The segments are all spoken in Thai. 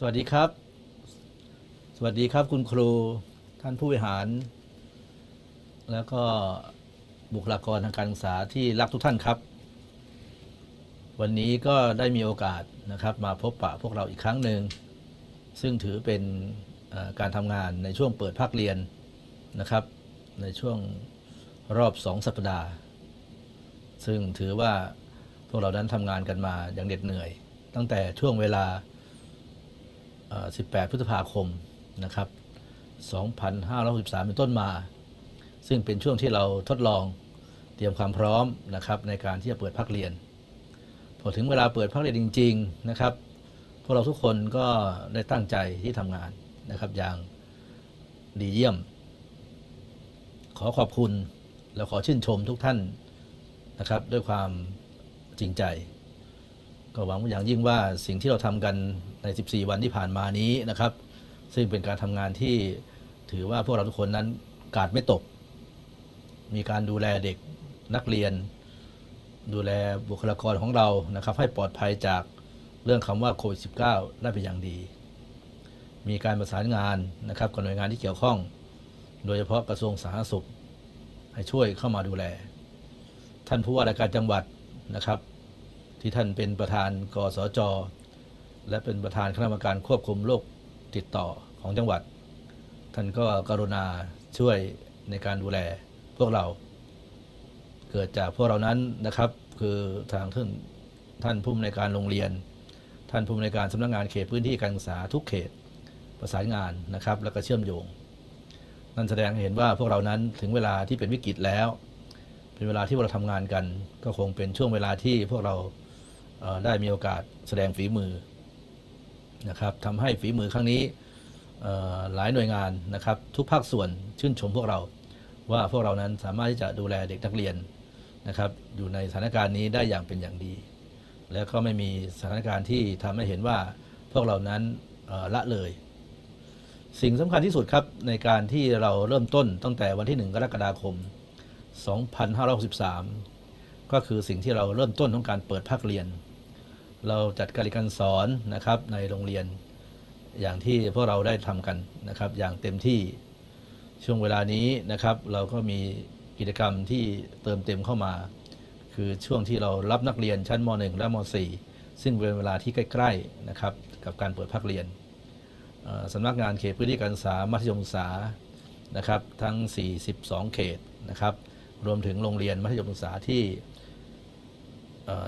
สวัสดีครับ สวัสดีครับคุณครูท่านผู้บริหาร แล้วก็บุคลากรทางการศึกษาที่รักทุกท่านครับ วันนี้ก็ได้มีโอกาสนะครับ มาพบปะพวกเราอีกครั้งหนึ่งซึ่งถือเป็นการทำงานในช่วงเปิดภาคเรียนนะครับ ในช่วงรอบสองสัปดาห์ ซึ่งถือว่าพวกเรานั้นทำงานกันมาอย่างเหน็ดเหนื่อย ตั้งแต่ช่วงเวลา 18 พฤษภาคมนะครับ 2563 เป็นต้นมา ซึ่งเป็นช่วงที่เราทดลองเตรียมความพร้อมนะครับในการที่จะเปิดภาคเรียน พอถึงเวลาเปิดภาคเรียนจริง ๆนะครับ พวกเราทุกคนก็ได้ตั้งใจที่ทำงานนะครับอย่างดีเยี่ยม ขอขอบคุณและขอชื่นชมทุกท่านนะครับด้วยความจริงใจ ก็หวังอย่างยิ่งว่าสิ่งที่เราทำกันใน 14 วันที่ผ่านมานี้นะครับ ซึ่งเป็นการทำงานที่ถือว่าพวกเราทุกคนนั้นกาดไม่ตก มีการดูแลเด็กนักเรียน ดูแลบุคลากรของเรานะครับ ให้ปลอดภัยจากเรื่องคำว่าโควิด -19 ได้เป็นอย่างดี มีการประสานงานนะครับกับหน่วยงานที่เกี่ยวข้อง โดยเฉพาะกระทรวงสาธารณสุข ให้ช่วยเข้ามาดูแล ท่านผู้ว่าราชการจังหวัดนะครับ ที่ท่านเป็นประธานกสจ และเป็นประธานคณะกรรมการควบคุมโรคติดต่อของจังหวัด ท่านก็กรุณาช่วยในการดูแลพวกเรา เกิดจากพวกเรานั้นนะครับ คือทางท่านท่านผู้อำนวยการโรงเรียน ท่านผู้อำนวยการสำนักงานเขตพื้นที่การศึกษาทุกเขตประสานงานนะครับ แล้วก็เชื่อมโยง นั่นแสดงให้เห็นว่าพวกเรานั้นถึงเวลาที่เป็นวิกฤตแล้ว เป็นเวลาที่เราทำงานกัน ก็คงเป็นช่วงเวลาที่พวกเรา ได้มีโอกาสแสดงฝีมือนะครับทำให้ฝีมือครั้งนี้หลายหน่วยงานนะครับ ทุกภาคส่วนชื่นชมพวกเรา ว่าพวกเรานั้นสามารถที่จะดูแลเด็กนักเรียนนะครับอยู่ในสถานการณ์นี้ได้อย่างเป็นอย่างดี แล้วก็ไม่มีสถานการณ์ที่ทำให้เห็นว่าพวกเรานั้นละเลย สิ่งสำคัญที่สุดครับในการที่เราเริ่มต้นตั้งแต่วันที่ 1 กรกฎาคม 2563 ก็คือสิ่งที่เราเริ่มต้นของการเปิดภาคเรียน เราจัดการเรียนการสอนนะครับในโรงเรียนอย่างที่พวกเราได้ทำกันนะครับอย่างเต็มที่ช่วงเวลานี้นะครับ เราก็มีกิจกรรมที่เติมเต็มเข้ามา คือช่วงที่เรารับนักเรียนชั้นม .1 และม .4 ซึ่งเป็นเวลาที่ใกล้ๆนะครับกับการเปิดภาคเรียนสำนักงานเขตพื้นที่การศึกษามัธยมศึกษานะครับทั้ง 42 เขตนะครับรวมถึงโรงเรียนมัธยมศึกษาที่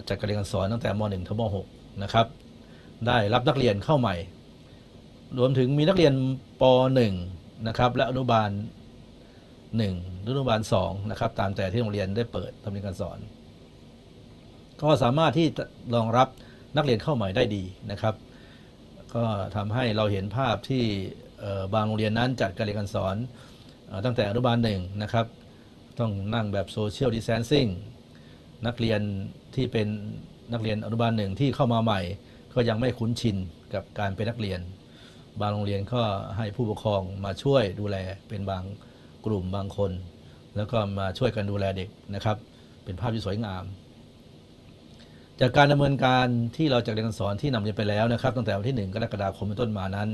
จัดการเรียนการสอนตั้งแต่ม .1 ถึงม .6 นะครับ ได้รับนักเรียนเข้าใหม่ รวมถึงมีนักเรียนป .1 นะครับและอนุบาล1หรืออนุบาล2นะครับตามแต่ที่โรงเรียนได้เปิดทำเรียนการสอน ก็สามารถที่รองรับนักเรียนเข้าใหม่ได้ดีนะครับ ก็ทำให้เราเห็นภาพที่บางโรงเรียนนั้นจัดการเรียนการสอนตั้งแต่อนุบาลหนึ่งนะครับ ต้องนั่งแบบโซเชียลดิ s แ a นซิ่งนักเรียน ที่เป็นนักเรียนอนุบาลหนึ่งที่เข้ามาใหม่ ก็ยังไม่คุ้นชินกับการเป็นนักเรียน บางโรงเรียนก็ให้ผู้ปกครองมาช่วยดูแลเป็นบางกลุ่มบางคน แล้วก็มาช่วยกันดูแลเด็กนะครับ เป็นภาพที่สวยงาม จากการดำเนินการที่เราจัดเรียนการสอนที่นำเรียนไปแล้วนะครับ ตั้งแต่วันที่ 1 กรกฎาคมเป็นต้นมานั้น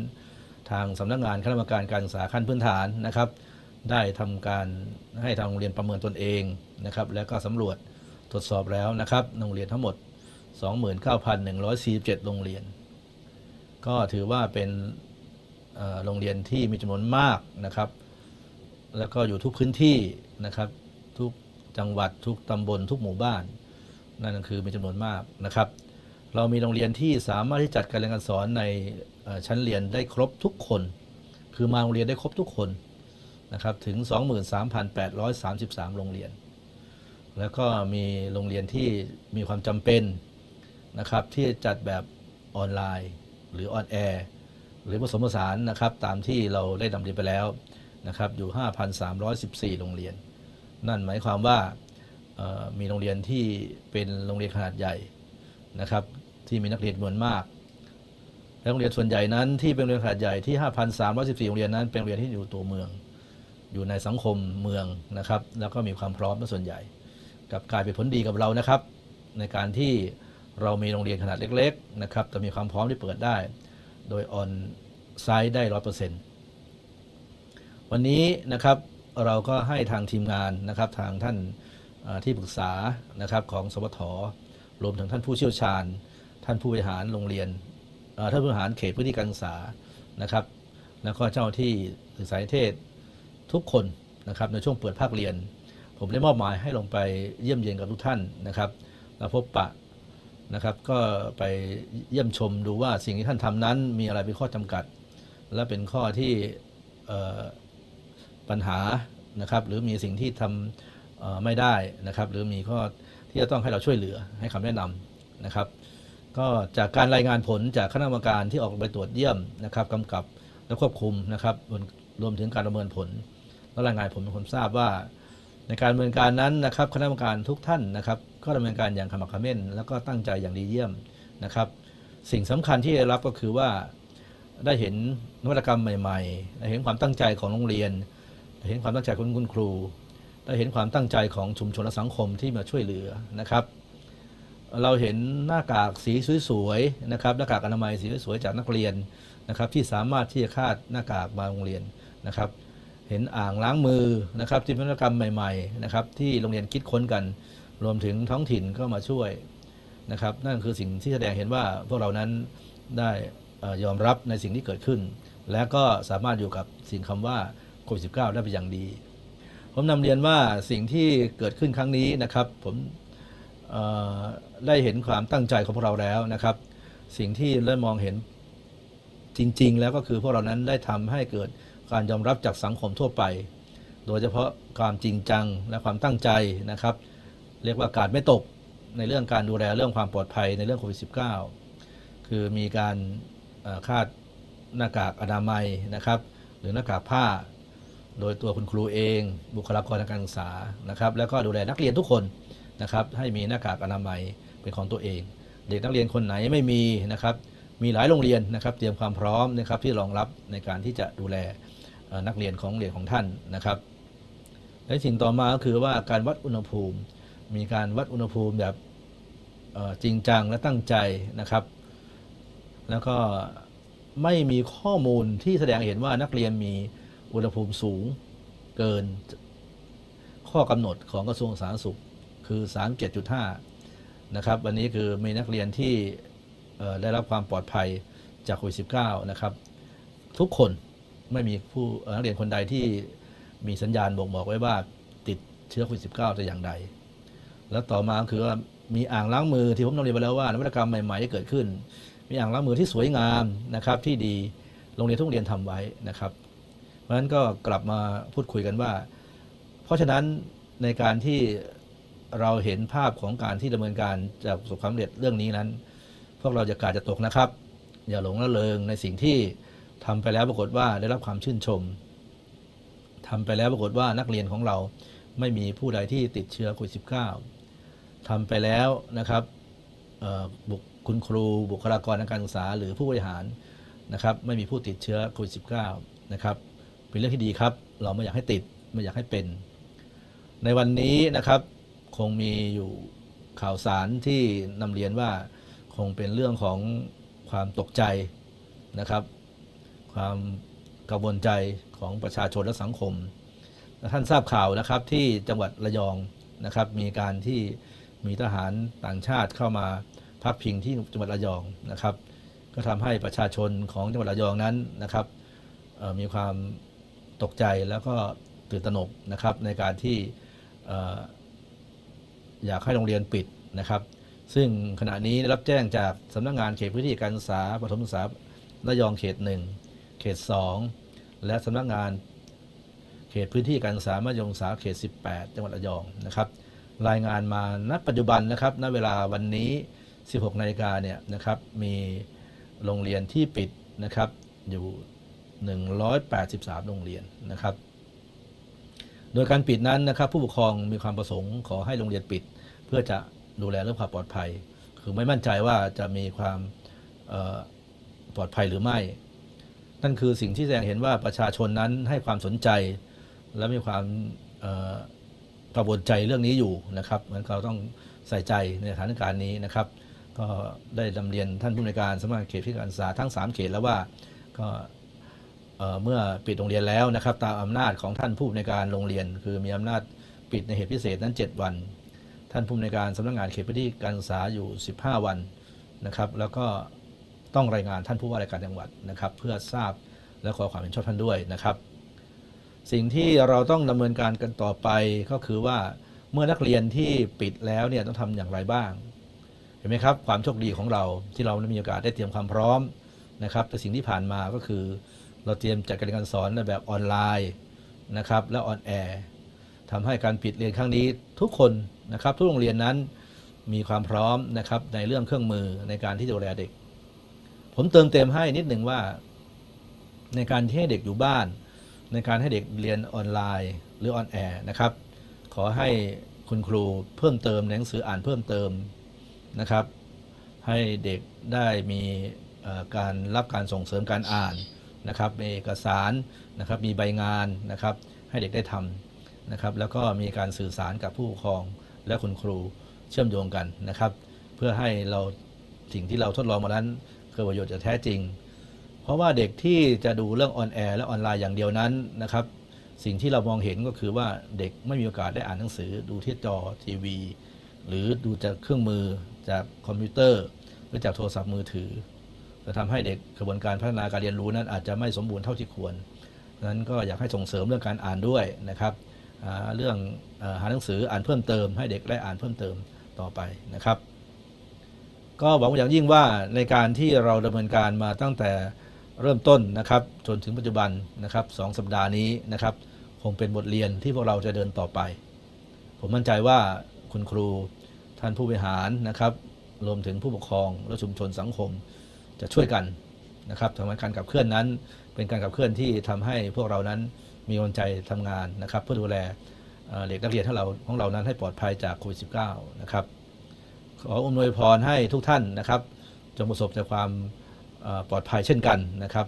ทางสำนักงานคณะกรรมการการศึกษาขั้นพื้นฐานนะครับ ได้ทำการให้ทางโรงเรียนประเมินตนเองนะครับ แล้วก็สำรวจ ตรวจสอบแล้วนะครับโรงเรียนทั้งหมด 29,147 โรงเรียน ก็ถือว่าเป็นโรงเรียนที่มีจำนวนมากนะครับ แล้วก็อยู่ทุกพื้นที่นะครับทุกจังหวัดทุกตำบลทุกหมู่บ้าน นั่นก็คือมีจำนวนมากนะครับ เรามีโรงเรียนที่สามารถที่จัดการเรียนการสอนในชั้นเรียนได้ครบทุกคน คือมาโรงเรียนได้ครบทุกคนนะครับถึง 23,833 โรงเรียน แล้วก็มีโรงเรียนที่มีความจำเป็นนะครับที่จัดแบบออนไลน์หรือออนแอร์หรือผสมผสานนะครับตามที่เราได้นำเรียนไปแล้วนะครับอยู่ 5,314 โรงเรียน นั่นหมายความว่ามีโรงเรียนที่เป็นโรงเรียนขนาดใหญ่นะครับที่มีนักเรียนจำนวนมากและโรงเรียนส่วนใหญ่นั้นที่เป็นโรงเรียนขนาดใหญ่ที่ 5,314 โรงเรียนนั้น เป็นโรงเรียนที่อยู่ตัวเมือง อยู่ในสังคมเมืองนะครับแล้วก็มีความพร้อมเป็นส่วนใหญ่ กับกลายเป็นผลดีกับเรานะครับ ในการที่เรามีโรงเรียนขนาดเล็กๆนะครับแต่มีความพร้อมที่เปิดได้ โดยออนไซต์ได้ร้อยเปอร์เซ็นต์วันนี้นะครับเราก็ให้ทางทีมงานนะครับทางท่านที่ปรึกษานะครับของสวทรวมถึงท่านผู้เชี่ยวชาญ ท่านผู้บริหารโรงเรียนท่านผู้บริหารเขตพื้นที่การศึกษานะครับ แล้วก็เจ้าหน้าที่ศึกษานิเทศทุกคนนะครับในช่วงเปิดภาคเรียน ผมได้มอบหมายให้ลงไปเยี่ยมเยียนกับทุกท่านนะครับแล้วพบปะนะครับ ก็ไปเยี่ยมชมดูว่าสิ่งที่ท่านทำนั้นมีอะไรเป็นข้อจำกัด และเป็นข้อที่ปัญหานะครับ หรือมีสิ่งที่ทำเอ่อไม่ได้นะครับ หรือมีข้อที่จะต้องให้เราช่วยเหลือให้คำแนะนำนะครับ ก็จากการรายงานผลจากคณะกรรมการที่ออกไปตรวจเยี่ยมนะครับกำกับและควบคุมนะครับรวมรวมถึงการประเมินผล และรายงานผลเป็นคนทราบว่า ในการดำเนินการนั้นนะครับคณะกรรมการทุกท่านนะครับก็ดำเนินการอย่างขมักเขม้นแล้วก็ตั้งใจอย่างดีเยี่ยมนะครับ สิ่งสำคัญที่ได้รับก็คือว่าได้เห็นนวัตกรรมใหม่ๆได้เห็นความตั้งใจของโรงเรียนได้เห็นความตั้งใจของคุณครู ได้เห็นความตั้งใจของชุมชนและสังคมที่มาช่วยเหลือนะครับ เราเห็นหน้ากากสีสวยๆนะครับหน้ากากอนามัยสีสวยๆจากนักเรียนนะครับ ที่สามารถที่จะคาดหน้ากากมาโรงเรียนนะครับ เห็นอ่างล้างมือนะครับที่เป็นนวัตกรรมใหม่ๆนะครับที่โรงเรียนคิดค้นกัน รวมถึงท้องถิ่นก็มาช่วยนะครับ นั่นคือสิ่งที่แสดงเห็นว่าพวกเรานั้นได้ยอมรับในสิ่งที่เกิดขึ้น และก็สามารถอยู่กับสิ่งคำว่าโควิด -19 ได้เป็นอย่างดี ผมนำเรียนว่าสิ่งที่เกิดขึ้นครั้งนี้นะครับผมได้เห็นความตั้งใจของพวกเราแล้วนะครับ สิ่งที่เริ่มมองเห็นจริง ๆ แล้วก็คือพวกเรานั้นได้ทำให้เกิด การยอมรับจากสังคมทั่วไป โดยเฉพาะความจริงจังและความตั้งใจนะครับ เรียกว่าการไม่ตกในเรื่องการดูแลเรื่องความปลอดภัยในเรื่องโควิด -19 คือมีการคาดหน้ากากอนามัยนะครับ หรือหน้ากากผ้า โดยตัวคุณครูเอง บุคลากรทางการศึกษานะครับ แล้วก็ดูแลนักเรียนทุกคนนะครับ ให้มีหน้ากากอนามัยเป็นของตัวเอง เด็กนักเรียนคนไหนไม่มีนะครับ มีหลายโรงเรียนนะครับ เตรียมความพร้อมนะครับที่รองรับในการที่จะดูแล นักเรียนของเรียนของท่านนะครับและสิ่งต่อมาก็คือว่าการวัดอุณหภูมิ มีการวัดอุณหภูมิแบบจริงจังและตั้งใจนะครับ แล้วก็ไม่มีข้อมูลที่แสดงเห็นว่านักเรียนมีอุณหภูมิสูงเกินข้อกำหนดของกระทรวงสาธารณสุขคือ 37.5 นะครับ วันนี้คือมีนักเรียนที่ได้รับความปลอดภัยจากโควิด -19 นะครับ ทุกคน ไม่มีผู้นักเรียนคนใดที่มีสัญญาณบ่งบอกไว้ว่าติดเชื้อโควิด -19 แต่อย่างใด แล้วต่อมาก็คือว่ามีอ่างล้างมือที่ผมนำเรียนไปแล้วว่านวัตกรรมใหม่ๆที่เกิดขึ้น มีอ่างล้างมือที่สวยงามนะครับที่ดีโรงเรียนทุกโรงเรียนทำไว้นะครับ เพราะฉะนั้นก็กลับมาพูดคุยกันว่า เพราะฉะนั้นในการที่เราเห็นภาพของการที่ดำเนินการจะประสบความสำเร็จเรื่องนี้นั้น พวกเราจะกาดจะตกนะครับ อย่าหลงละเลงในสิ่งที่ ทำไปแล้วปรากฏว่าได้รับความชื่นชมทำไปแล้วปรากฏว่านักเรียนของเราไม่มีผู้ใดที่ติดเชื้อโควิด -19 ทำไปแล้วนะครับบุคคุณครูบุคลากรทางการศึกษา หรือผู้บริหารนะครับ ไม่มีผู้ติดเชื้อโควิด -19 นะครับเป็นเรื่องที่ดีครับ เราไม่อยากให้ติดไม่อยากให้เป็น ในวันนี้นะครับ คงมีอยู่ข่าวสารที่นำเรียนว่าคงเป็นเรื่องของความตกใจนะครับ ความกังวลใจของประชาชนและสังคม ท่านทราบข่าวนะครับที่จังหวัดระยองนะครับมีการที่มีทหารต่างชาติเข้ามาพักพิงที่จังหวัดระยองนะครับ ก็ทำให้ประชาชนของจังหวัดระยองนั้นนะครับมีความตกใจแล้วก็ตื่นตระหนกนะครับในการที่ออยากให้โรงเรียนปิดนะครับ ซึ่งขณะนี้ได้รับแจ้งจากสำนักงานเขตพื้นที่การศึกษาประถมศึกษาระยองเขตหนึ่ง เขตสองและสำนักงานเขตพื้นที่การศึกษามัธยมศึกษาเขต 18 จังหวัดระยองนะครับ รายงานมาณปัจจุบันนะครับณเวลาวันนี้ 16นาฬิกาเนี่ยนะครับมีโรงเรียนที่ปิดนะครับอยู่ 183 โรงเรียนนะครับ โดยการปิดนั้นนะครับผู้ปกครองมีความประสงค์ขอให้โรงเรียนปิด เพื่อจะดูแลเรื่องความปลอดภัย คือไม่มั่นใจว่าจะมีความปลอดภัยหรือไม่ นั่นคือสิ่งที่แสดงเห็นว่าประชาชนนั้นให้ความสนใจ และมีความกังวลใจเรื่องนี้อยู่นะครับมันเราต้องใส่ใจในสถานการณ์นี้นะครับ ก็ได้ดำเรียนท่านผู้ในการสำนักงานเขตพิการศึกษาทั้ง 3 เขตแล้วว่าก็เมื่อปิดโรงเรียนแล้วนะครับ ตามอำนาจของท่านผู้ในการโรงเรียน คือมีอำนาจปิดในเหตุพิเศษนั้น 7 วัน ท่านผู้ในการสำนักงานเขตพื้นที่การศึกษาอยู่ 15 วันนะครับ แล้วก็ ต้องรายงานท่านผู้ว่าราชการจังหวัดนะครับ เพื่อทราบและขอความเห็นชอบท่านด้วยนะครับ สิ่งที่เราต้องดำเนินการกันต่อไปก็คือว่าเมื่อนักเรียนที่ปิดแล้วเนี่ยต้องทำอย่างไรบ้าง เห็นไหมครับ ความโชคดีของเราที่เราได้มีโอกาสได้เตรียมความพร้อมนะครับ แต่สิ่งที่ผ่านมาก็คือ เราเตรียมจัดการเรียนการสอนในแบบออนไลน์นะครับ และออนแอร์ทำให้การปิดเรียนครั้งนี้ทุกคนนะครับ ทุกโรงเรียนนั้นมีความพร้อมนะครับในเรื่องเครื่องมือในการที่จะดูแลเด็ก ผมเติมเต็มให้นิดหนึ่งว่า ในการที่ให้เด็กอยู่บ้าน ในการให้เด็กเรียนออนไลน์หรือออนแอร์นะครับ ขอให้คุณครูเพิ่มเติมหนังสืออ่านเพิ่มเติมนะครับ ให้เด็กได้มีการรับการส่งเสริมการอ่านนะครับมีเอกสารนะครับมีใบงานนะครับ ให้เด็กได้ทำนะครับ แล้วก็มีการสื่อสารกับผู้ปกครองและคุณครูเชื่อมโยงกันนะครับ เพื่อให้เราสิ่งที่เราทดลองมานั้น เกิดประโยชน์อย่างแท้จริง เพราะว่าเด็กที่จะดูเรื่องออนแอร์และออนไลน์อย่างเดียวนั้นนะครับ สิ่งที่เรามองเห็นก็คือว่าเด็กไม่มีโอกาสได้อ่านหนังสือ ดูที่จอทีวี หรือดูจากเครื่องมือจากคอมพิวเตอร์หรือจากโทรศัพท์มือถือจะทำให้เด็กกระบวนการพัฒนาการเรียนรู้นั้นอาจจะไม่สมบูรณ์เท่าที่ควรดังนั้นก็อยากให้ส่งเสริมเรื่องการอ่านด้วยนะครับเรื่องหาหนังสืออ่านเพิ่มเติม ให้เด็กได้อ่านเพิ่มเติมต่อไปนะครับ ก็หวังอย่างยิ่งว่าในการที่เราดำเนินการมาตั้งแต่เริ่มต้นนะครับ จนถึงปัจจุบันนะครับสองสัปดาห์นี้นะครับ คงเป็นบทเรียนที่พวกเราจะเดินต่อไป ผมมั่นใจว่าคุณครูท่านผู้บริหารนะครับ รวมถึงผู้ปกครองและชุมชนสังคมจะช่วยกันนะครับทำให้การขับเคลื่อนนั้น เป็นการขับเคลื่อนที่ทำให้พวกเรานั้นมีกำลังใจทำงานนะครับ เพื่อดูแลเอ่อเด็กนักเรียนของเราของเรานั้นให้ปลอดภัยจากโควิด -19 นะครับ ขออำนวยพรให้ทุกท่านนะครับ จงประสบแต่ความปลอดภัยเช่นกันนะครับ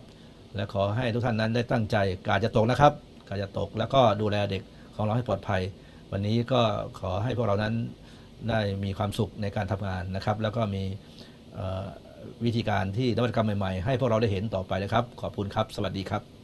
และขอให้ทุกท่านนั้นได้ตั้งใจกาจะตกนะครับกาจะตกแล้วก็ดูแลเด็กของเราให้ปลอดภัย วันนี้ก็ขอให้พวกเรานั้นได้มีความสุขในการทำงานนะครับ แล้วก็มีวิธีการที่นวัตกรรมใหม่ๆ ให้พวกเราได้เห็นต่อไปนะครับ ขอบคุณครับ สวัสดีครับ